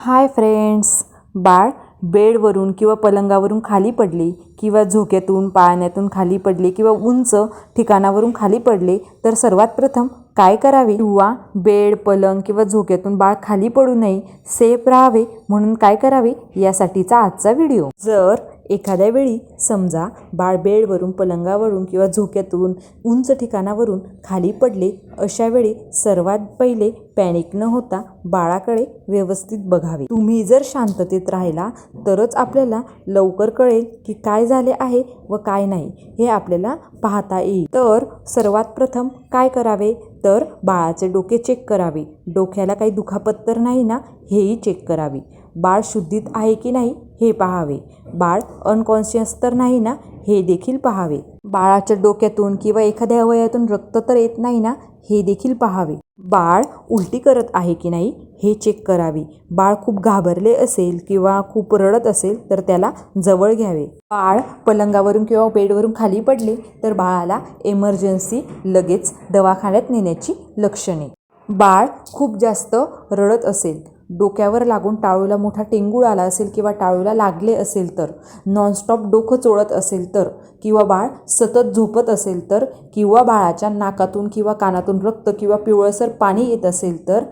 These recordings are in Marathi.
हाय फ्रेंड्स बाळ बेडवरून किंवा पलंगावरून खाली पडले किंवा झोक्यातून पाळण्यातून खाली पडले किंवा उंच ठिकाणावरून खाली पडले तर सर्वात प्रथम काय करावे? किंवा बेड पलंग किंवा झोक्यातून बाळ खाली पडू नये सेफ राहावे म्हणून काय करावे? यासाठीचा आजचा व्हिडिओ. जर एखाद्या वेळी समजा बाळ बेडवरून पलंगावरून किंवा झोक्यातून उंच ठिकाणावरून खाली पडले अशा वेळी सर्वात पहिले पॅनिक न होता बाळाकडे व्यवस्थित बघावे. तुम्ही जर शांततेत राहिला तरच आपल्याला लवकर कळेल की काय झाले आहे व काय नाही हे आपल्याला पाहता येईल. तर सर्वात प्रथम काय करावे? तर बाळाचे डोके चेक करावे. डोक्याला काही दुखापत तर नाही ना? हेही चेक करावे. बाळ शुद्धीत आहे की नाही हे पाहावे. बाळ अनकॉन्शियस तर नाही ना हे देखील पाहावे. बाळाच्या डोक्यातून किंवा एखाद्या अवयातून रक्त तर येत नाही ना हे देखील पाहावे. बाळ उलटी करत आहे की नाही हे चेक करावे. बाळ खूप घाबरले असेल किंवा खूप रडत असेल तर त्याला जवळ घ्यावे. बाळ पलंगावरून किंवा बेडवरून खाली पडले तर बाळाला एमर्जन्सी लगेच दवाखान्यात नेण्याची लक्षणे. बाळ खूप जास्त रडत असेल डोक्यावर लागून टाळूला मोठा टेंगूळ आला असेल किंवा टाळूला लागले असेल तर नॉनस्टॉप डोकं चोळत असेल तर किंवा बाळ सतत झोपत असेल तर किंवा बाळाच्या नाकातून किंवा कानातून रक्त किंवा पिवळसर पाणी येत असेल तर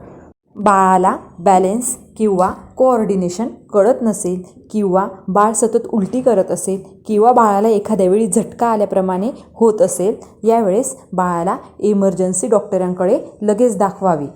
बाळाला बॅलेन्स किंवा कोऑर्डिनेशन कळत नसेल किंवा बाळ सतत उलटी करत असेल किंवा बाळाला एखाद्या वेळी झटका आल्याप्रमाणे होत असेल यावेळेस बाळाला इमर्जन्सी डॉक्टरांकडे लगेच दाखवावे.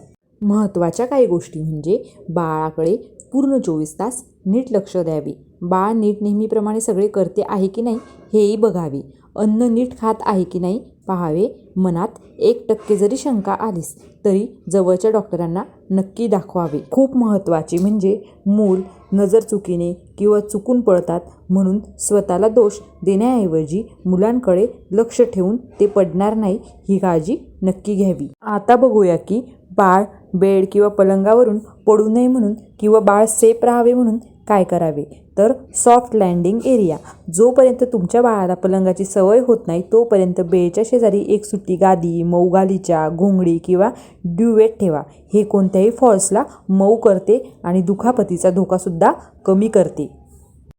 महत्त्वाच्या काही गोष्टी म्हणजे बाळाकडे पूर्ण चोवीस तास नीट लक्ष द्यावे. बाळ नीट नेहमीप्रमाणे सगळे करते आहे की नाही हेही बघावे. अन्न नीट खात आहे की नाही पाहावे. मनात एक टक्के जरी शंका आलीस तरी जवळच्या डॉक्टरांना नक्की दाखवावे. खूप महत्त्वाचे म्हणजे मूल नजर चुकीने किंवा चुकून पळतात म्हणून स्वतःला दोष देण्याऐवजी मुलांकडे लक्ष ठेवून ते पडणार नाही ही काळजी नक्की घ्यावी. आता बघूया की बाळ बेड किंवा पलंगावरून पडू नये म्हणून किंवा बाळ सेफ राहावे म्हणून काय करावे? तर सॉफ्ट लँडिंग एरिया जोपर्यंत तुमच्या बाळाला पलंगाची सवय होत नाही तोपर्यंत बेडच्या शेजारी एक सुट्टी गादी मऊ गालीच्या घोंगडी किंवा ड्युवेट ठेवा. हे कोणत्याही फॉल्सला मऊ करते आणि दुखापतीचा धोकासुद्धा कमी करते.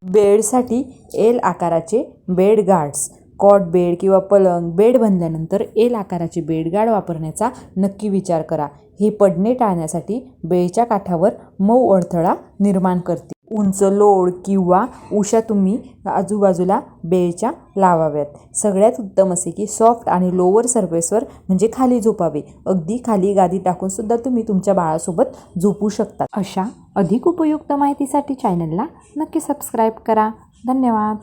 बेडसाठी एल आकाराचे बेड गार्ड्स कॉट बेड किंवा पलंग बेड बनल्यानंतर एल आकाराचे बेडगाड वापरण्याचा नक्की विचार करा. हे पडणे टाळण्यासाठी बेळच्या काठावर मऊ अडथळा निर्माण करते उंच लोड किंवा उशा तुम्ही आजूबाजूला बेळच्या लावाव्यात. सगळ्यात उत्तम असे की सॉफ्ट आणि लोअर सर्फेसवर म्हणजे खाली झोपावे. अगदी खाली गादी टाकूनसुद्धा तुम्ही तुमच्या बाळासोबत झोपू शकता. अशा अधिक उपयुक्त माहितीसाठी चॅनलला नक्की सबस्क्राईब करा. धन्यवाद.